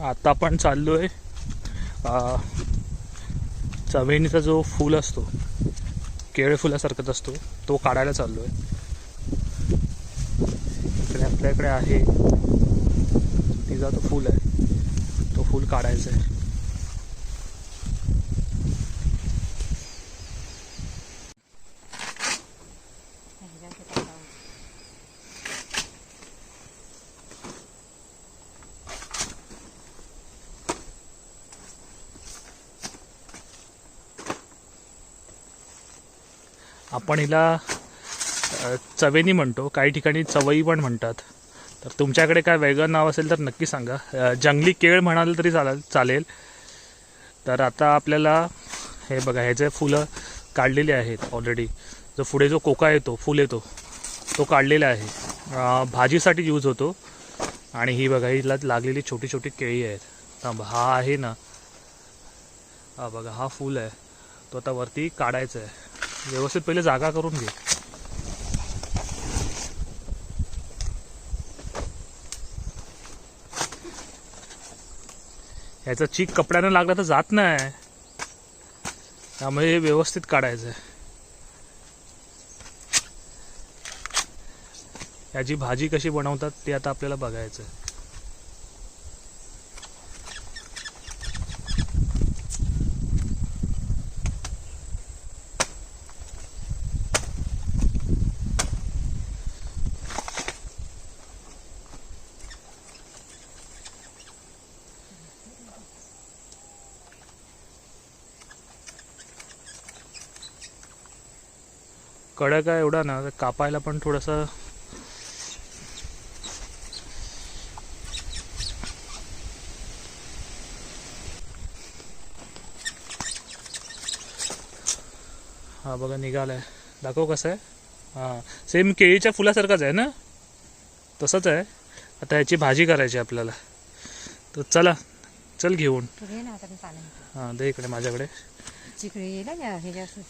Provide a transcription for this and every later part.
आता आपण चाललो आहे चवेणीचा जो फूल असतो केळ फुलासारखाच असतो तो काढायला चाललो आहे इकडे आपल्याकडे आहे. तिचा तो फूल आहे. तो फूल काढायचा आहे. आपण हिला चवेनी म्हणतो. काही ठिकाणी चवई पण म्हणतात. तर तुमच्याकडे काय वेगळं नाव असेल तर नक्की सांगा. जंगली केळ म्हणाल तरी चालेल चालेल. तर आता आपल्याला हे बघा ह्याचे फुलं काढलेली आहेत ऑलरेडी जो पुढे जो कोका येतो फुल येतो तो काढलेला आहे. भाजीसाठी यूज होतो. आणि ही बघा हिला लागलेली छोटी छोटी केळी आहेत. थांब हा आहे ना. हा बघा हा फुल आहे. तो आता वरती काढायचा आहे. व्यवस्थित पहिले जागा करून घे. याचा चीक कपड्यानं लागला तर जात नाही. त्यामुळे हे व्यवस्थित काढायचं आहे याची भाजी कशी बनवतात ते आता आपल्याला बघायचं आहे कडक आहे एवढा ना कापायला पण थोडंसं हा बघा निघालाय. दाखव कसं आहे. हां सेम केळीच्या फुलासारखाच आहे ना? तसंच आहे. आता ह्याची भाजी करायची आपल्याला. तर चला चल घेऊन. हां दे इकडे माझ्याकडे. हे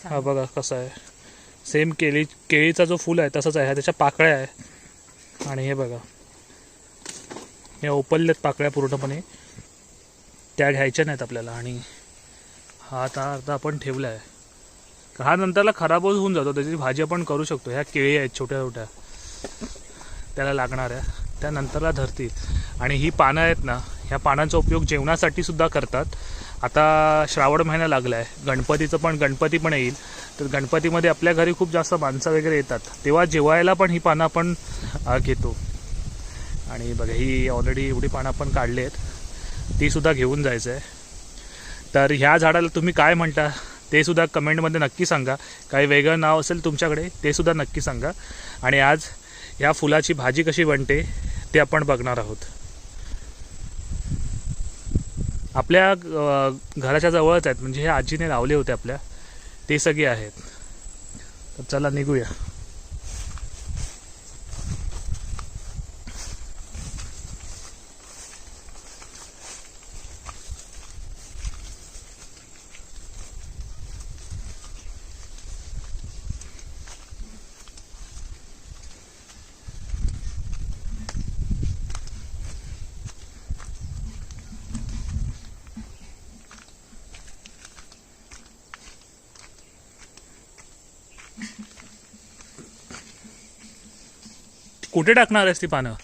हा. बघा कसं आहे. सेम केळी केळीचा जो फूल आहे तसंच आहे ह्या त्याच्या पाकळ्या आहे. आणि हे बघा. ह्या ओपलल्यात पाकळ्या पूर्णपणे. त्या घ्यायच्या नाहीत आपल्याला. आणि हा आता अर्धा आपण ठेवला आहे हा नंतरला खराबच होऊन जातो. त्याची भाजी आपण करू शकतो. ह्या केळी आहेत छोट्या छोट्या. त्याला लागणाऱ्या त्या नंतरला धरतील. आणि ही पानं आहेत ना ह्या पानांचा उपयोग जेवणासाठी सुद्धा करतात. आता श्रावण महिना लागला आहे गणपतीचं पण गणपती पण येईल. तर गणपतीमध्ये आपल्या घरी खूप जास्त माणसं वगैरे येतात. तेव्हा जेवायला पण ही पानं आपण घेतो. आणि बघा ही ऑलरेडी एवढी पानं आपण काढली आहेत ती सुद्धा घेऊन जायचं आहे तर ह्या झाडाला तुम्ही काय म्हणता? ते सुद्धा कमेंटमध्ये नक्की सांगा. काही वेगळं नाव असेल तुमच्याकडे ते सुद्धा नक्की सांगा. आणि आज ह्या फुलाची भाजी कशी बनते ते आपण बघणार आहोत. आपल्या घराच्या जवळच आहेत. म्हणजे हे आजीने लावले होते आपल्या. ते सगळे आहेत. तर चला निघूया. कुठे टाकणार आहेस ती पानं?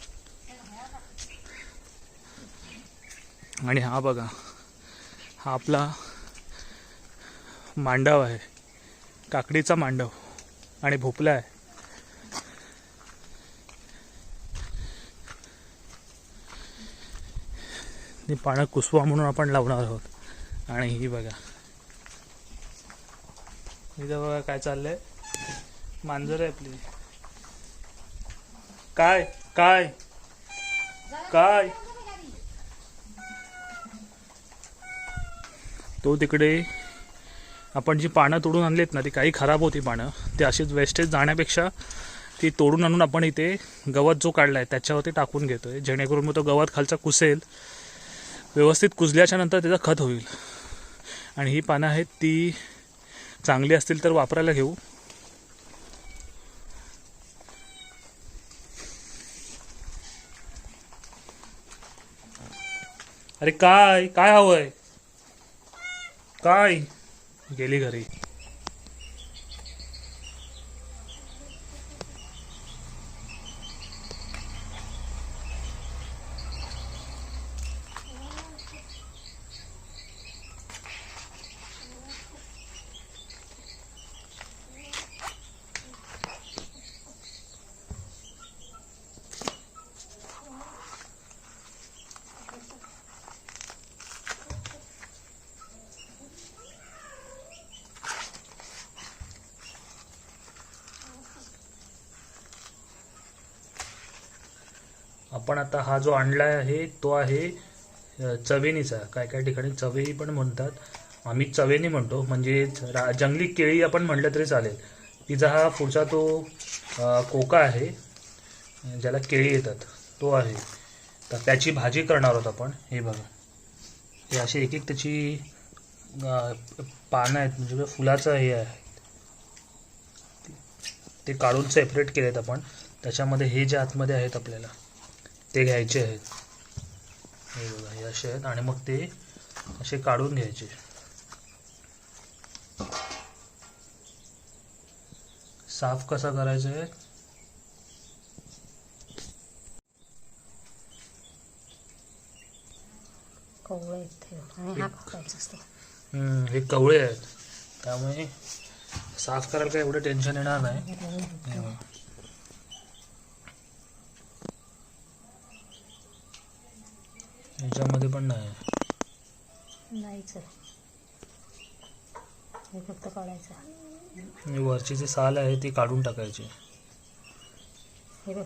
आणि हा बघा हा आपला मांडव आहे. काकडीचा मांडव आणि भोपला आहे. ती पानं कुसवा म्हणून आपण लावणार आहोत. आणि ही बघा. इथं बघा काय चाललंय. मांजर आहे आपली. काय? काय? काय? तो तिकडे आपण जी पानं तोडून आणलीत ना ती काही खराब होती पानं. ती अशीच वेस्टेज जाण्यापेक्षा ती तोडून आणून आपण इथे गवत जो काढला आहे त्याच्यावरती टाकून घेतो आहे जेणेकरून मग तो गवत खालचा कुसेल. व्यवस्थित कुजल्याच्या नंतर त्याचं खत होईल. आणि ही पानं आहेत ती चांगली असतील तर वापरायला घेऊ. अरे काय? काय हवंय? काय? गेली घरी. आपण आता हा जो आणला आहे तो आहे चवेनीचा. काय काय ठिकाणी चवेनी पण म्हणतात. आम्ही चवेनी म्हणतो. म्हणजे रा- जंगली केळी आपण म्हटलं तरी चालेल. तिचा हा पुढचा तो कोका आहे ज्याला केळी येतात तो आहे. तर त्याची भाजी करणार आहोत आपण. हे बघा. हे अशी एक एक त्याची पानं आहेत. म्हणजे फुलाचं हे आहे. ते काढून सेपरेट केलेत आपण. त्याच्यामध्ये हे जे आतमध्ये आहेत आपल्याला ते घ्यायचे आहेत. हे बघा हे असे आहेत आणि मग ते असे काढून घ्यायचे. साफ कसा करायचं आहे? हा हे कवळे आहेत. त्यामुळे साफ करायला काही एवढं टेन्शन येणार नाही. हे बघा. याच्यामध्ये पण नाही. नाहीच हे फक्त काढायचं वरची जी साल आहे ती काढून टाकायची. बघ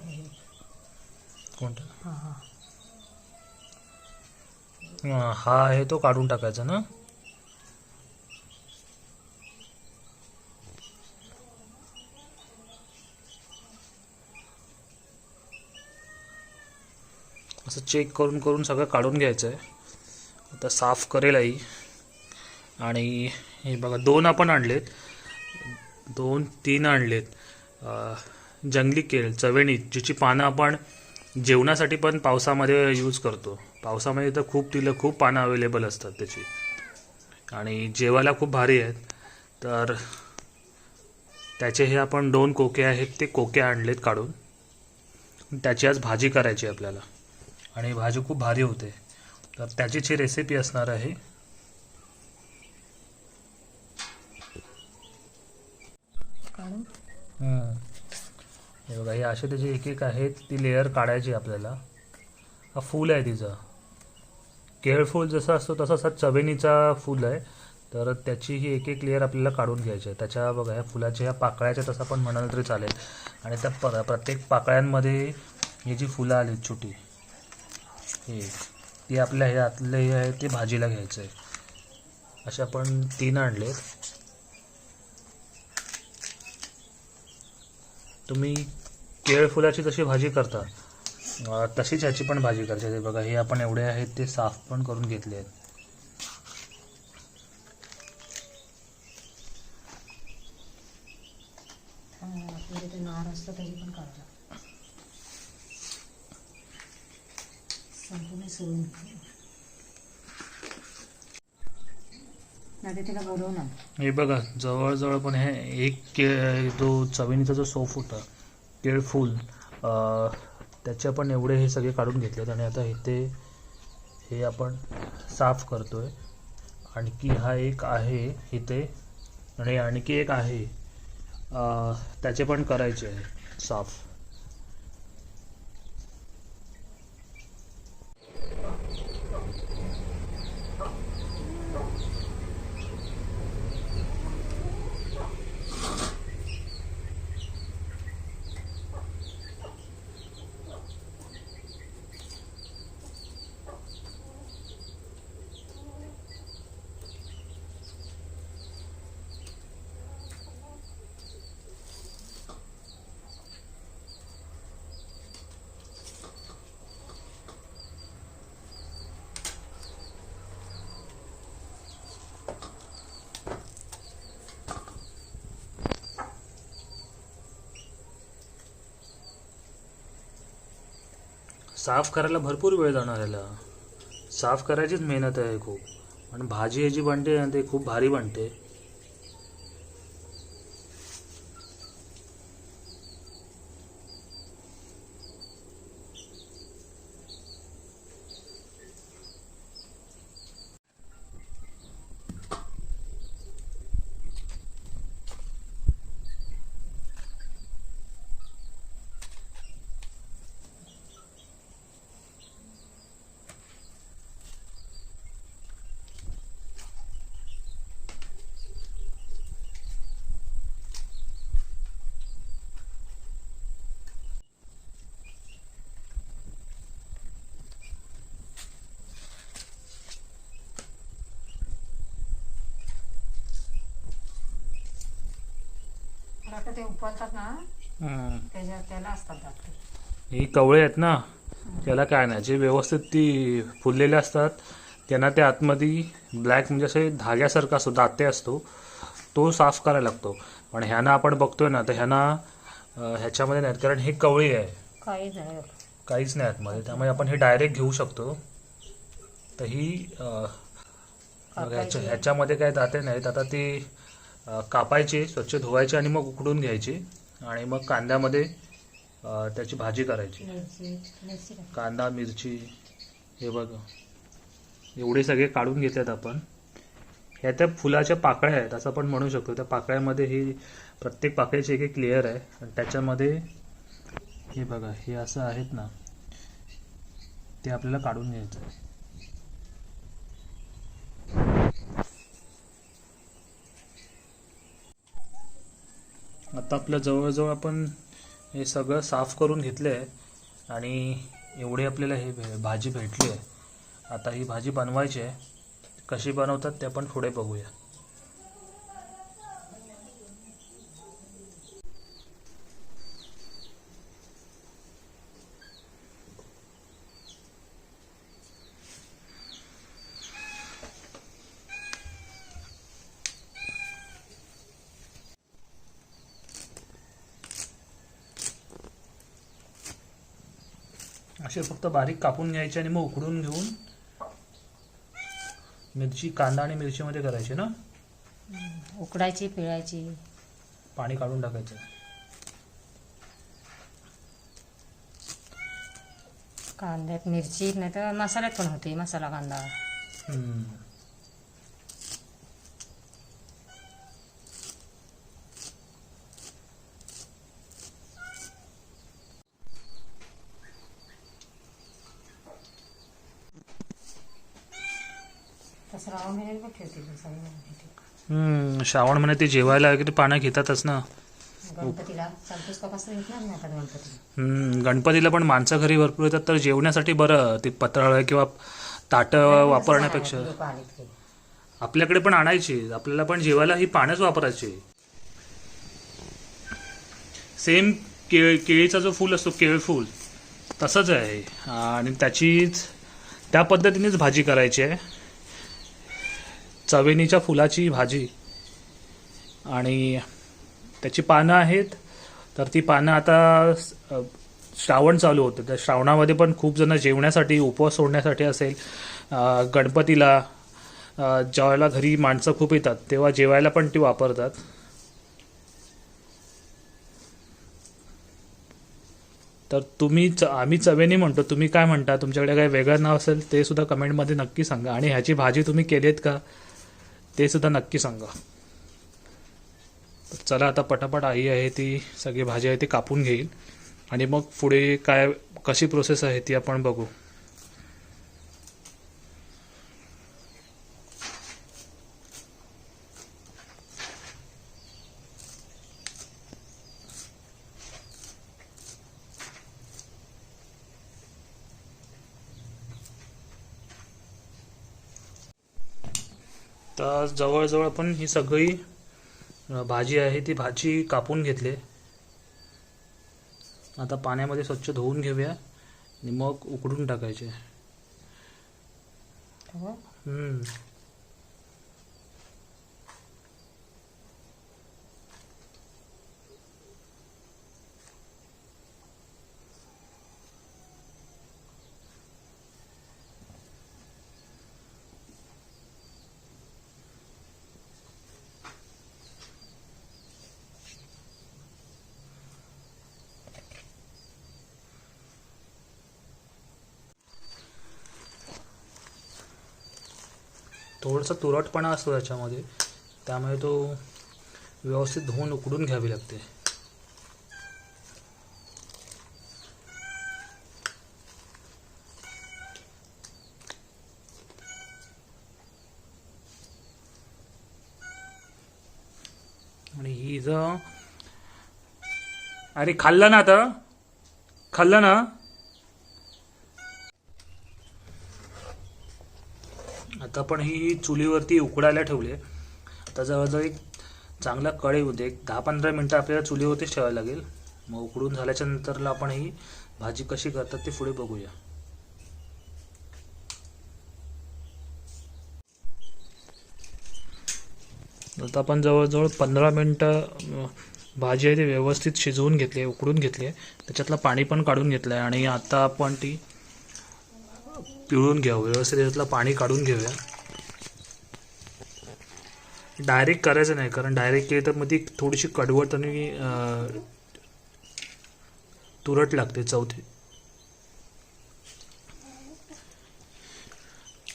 कोणतं? हा, हा आहे तो काढून टाकायचा ना? असं चेक करून करून सगळं काढून घ्यायचं आहे आता साफ करेल आई. आणि हे बघा दोन आपण आणलेत. दोन तीन आणलेत. जंगली केळ चवेणी जिची पानं आपण जेवणासाठी पण पावसामध्ये यूज करतो. पावसामध्ये तर खूप तिला खूप पानं अवेलेबल असतात त्याची. आणि जेवायला खूप भारी आहेत. तर त्याचे हे आपण दोन कोके आहेत ते कोके आणलेत काढून. त्याची आज भाजी करायची आहे आपल्याला. आणि भाजी खूप भारी होते. तर त्याचीच ही रेसिपी असणार आहे. हे बघा हे असे त्याचे एक एक आहेत ती लेअर काढायची आपल्याला. हा फूल आहे तिचं. केळ फूल जसं असतो तसाच हा चवेनीचा फूल आहे. तर त्याची ही एक एक लेअर आपल्याला काढून घ्यायची आहे. त्याच्या बघा ह्या फुलाच्या ह्या पाकळ्याच्या तसं पण म्हणाल तरी चालेल. आणि त्या पर प्रत्येक पाकळ्यांमध्ये ही जी फुलं आली छोटी हे ते आपल्या हे आतले हे आहे ते भाजीला घ्यायचं आहे असे आपण तीन आणलेत. तुम्ही केळफुलाची जशी भाजी करता. तशीच ह्याची पण भाजी करायची आहे. बघा हे आपण एवढे आहेत ते साफ पण करून घेतले आहेत आपल्याकडे ते नार असतं त्याची पण काढायला संपूर्ण सोडून नाही तिला बोलव ना हे बघा जवळजवळ पण हे एक केळ जो चवीनीचा जो सोफ होता केळफूल त्याचे आपण एवढे हे सगळे काढून घेतलेत आणि आता इथे हे आपण साफ करतोय. आणखी हा एक आहे इथे आणि आणखी एक आहे. त्याचे पण करायचे आहे साफ. साफ करायला भरपूर वेळ जाणार याला. साफ करायचीच मेहनत आहे खूप. आणि भाजी ही जी बनते ना ते खूप भारी बनते. पण आता ते उपलतात ना त्याच्या त्याला असतात दात ते. ही कवळे आहेत ना त्याला काय नाही. जे व्यवस्थित ती फुललेले असतात त्यांना त्या आतमध्ये ब्लॅक म्हणजे असे धाग्यासारखा असतो दाते असतो तो साफ करायला लागतो. पण ह्यांना आपण बघतोय ना तर ह्यांना ह्याच्यामध्ये नाहीत. कारण ही कवळी आहे. काहीच नाही. काहीच नाही आतमध्ये. त्यामुळे आपण हे डायरेक्ट घेऊ शकतो. तर ही ह्याच्या ह्याच्यामध्ये काय दाते नाहीत. आता ती कापायची स्वच्छ धुवायची आणि मग उकडून घ्यायची आणि मग कांद्यामध्ये त्याची भाजी करायची. कांदा मिरची हे बघा. एवढे सगळे काढून घेतात आपण. ह्या त्या फुलाच्या पाकळ्या आहेत असं आपण म्हणू शकतो. त्या पाकळ्यामध्ये ही प्रत्येक पाकळ्याची एक एक लेअर आहे. आणि त्याच्यामध्ये हे बघा हे असं आहेत ना ते आपल्याला काढून घ्यायचं आहे. आता आपल्या जवळजवळ आपण हे सगळं साफ करून घेतलं आहे आणि एवढी आपल्याला हे भे- भाजी भेटली आहे. आता ही भाजी बनवायची आहे. कशी बनवतात ते आपण पुढे बघूया. असे फक्त बारीक कापून घ्यायचे आणि मग उकडून घेऊन मिरची कांदा आणि मिरचीमध्ये करायचे ना? उकडायची पिळायची. पाणी काढून टाकायचं. कांद्यात मिरची नाही तर मसाल्यात पण होते मसाला कांदा. महिन्यात पण सगळी. हम्म, श्रावण महिन्यात ते जेवायला वगैरे पानं घेतातच ना. गणपतीला? संतोष कापासून घेतणार नाही आता गणपती हम्म, गणपतीला पण माणसं घरी भरपूर येतात तर जेवण्यासाठी बरं ते पत्रावळ किंवा ताटं वापरण्यापेक्षा. लोकं आलीत की. आपल्याकडे पण आणायची आपल्याला पण जेवायला ही पानच वापरायची. सेम केळ केळीचा जो फूल असतो केळफूल तसंच आहे. आणि त्याचीच त्या पद्धतीनेच भाजी करायची आहे. चवेनीच्या फुलाची भाजी. आणि त्याची पानं आहेत. तर ती पानं आता श्रावण चालू होतं. तर श्रावणामध्ये पण खूप जण जेवण्यासाठी उपवास सोडण्यासाठी असेल गणपतीला जेवायला घरी माणसं खूप येतात. तेव्हा जेवायला पण ती वापरतात. तर तुम्ही च आम्ही चवेनी म्हणतो. तुम्ही काय म्हणता? तुमच्याकडे काही वेगळं नाव असेल ते सुद्धा कमेंटमध्ये नक्की सांगा. आणि ह्याची भाजी तुम्ही केलीत का? ते सुद्धा नक्की सांगा. तर चला आता पटापट आई आहे ती सगळी भाजी आहे ती कापून घेईल. आणि मग पुढे काय कशी प्रोसेस आहे ती आपण बघू तर जवळजवळ आपण ही सगळी भाजी आहे ती भाजी कापून घेतली. आता पाण्यामध्ये स्वच्छ धुवून घेऊया आणि मग उकडून टाकायचे. थोडंसं तुरटपणा असतो त्याच्यामध्ये. त्यामुळे तो व्यवस्थित धुवून उकडून घ्यावी लागते. आणि ही जर अरे खाल्लं ना आता. खाल्लं ना? आता पण ही चुलीवरती उकडायला ठेवली आहे. आता जवळजवळ एक चांगला कढई होते एक दहा पंधरा मिनटं आपल्याला चुलीवरतीच ठेवायला लागेल. मग उकडून झाल्याच्या नंतरला आपण ही भाजी कशी करतात ते पुढे बघूया. आता आपण जवळजवळ पंधरा मिनटं भाजी आहे ती व्यवस्थित शिजवून घेतली आहे उकडून घेतली आहे. त्याच्यातलं पाणी पण काढून घेतलं आहे आणि आता आपण ती पिळून घ्यावं व्यवस्थित यातलं पाणी काढून घेऊया. डायरेक्ट करायचं नाही कारण डायरेक्ट केली तर मग ती थोडीशी कडवट आणि तुरट लागते चौथी.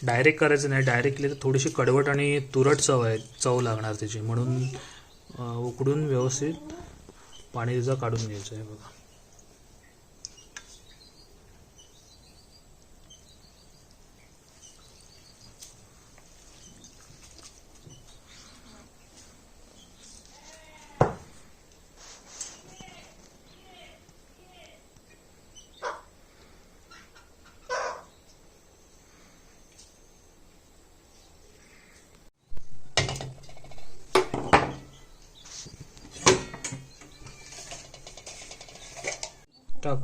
डायरेक्ट करायचं नाही डायरेक्ट केली तर थोडीशी कडवट आणि तुरट चव आहे चव लागणार त्याची. म्हणून उकडून व्यवस्थित पाणी तिचं काढून घ्यायचं आहे बघा टाक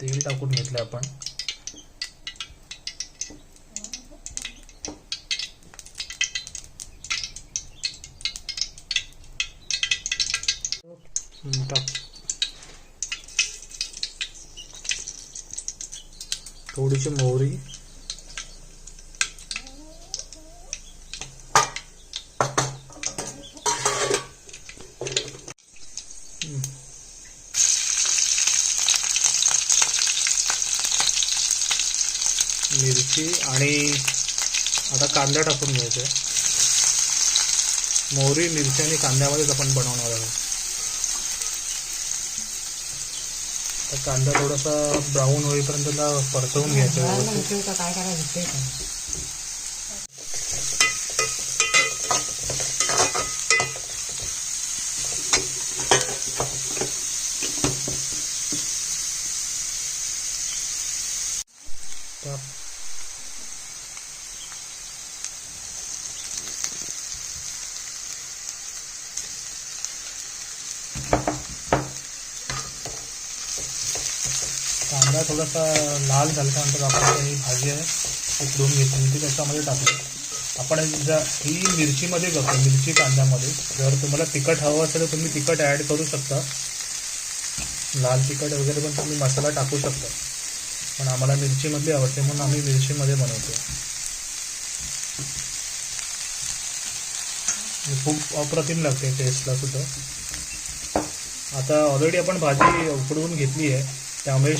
तेल टाकून घेतलं आपण. टाक. थोडीशी मोहरी. मिरची आणि आता कांदा टाकून घ्यायचा. आहे मोहरी मिरची आणि कांद्यामध्येच आपण बनवणार आहोत. कांदा थोडासा ब्राऊन होईपर्यंत परतवून घ्यायचा घराला व्यवस्थित. म्हणते का काय करायचं ते करा. टाक. कांदा थोडासा लाल झाल्यानंतर आपण ही भाजी आहे उकडून घेतली. ती त्याच्यामध्ये टाकली. आपण ही मिरचीमध्ये करतो मिरची कांद्यामध्ये. जर तुम्हाला तिखट हवं असेल तर तुम्ही तिखट ॲड करू शकता. लाल तिखट वगैरे पण तुम्ही मसाला टाकू शकता. पण आम्हाला मिरचीमधली आवडते म्हणून आम्ही मिरचीमध्ये बनवतो. खूप अप्रतिम लागते टेस्टला सुद्धा. आता ऑलरेडी आपण भाजी उकडवून घेतली आहे. त्यामुळे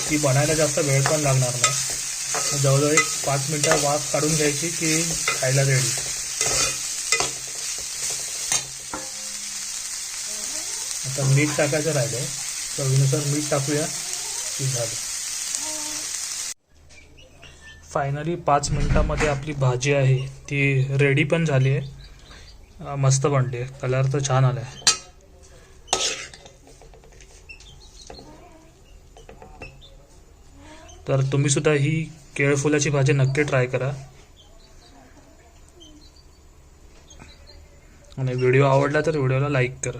ती बनायला जास्त वेळ पण लागणार नाही. जवळजवळ एक पाच मिनटं वाफ काढून घ्यायची की खायला रेडी आता मीठ टाकायचं राहिलं आहे चवीनुसार मीठ टाकूया. की झालं. फायनली पाच मिनटामध्ये आपली भाजी आहे ती रेडी पण झाली आहे. मस्त बनली आहे. कलर तर छान आला आहे तर तुम्ही सुद्धा ही केळफुलाची भाजी नक्की ट्राय करा. आणि व्हिडिओ आवडला तर व्हिडिओला लाईक करा.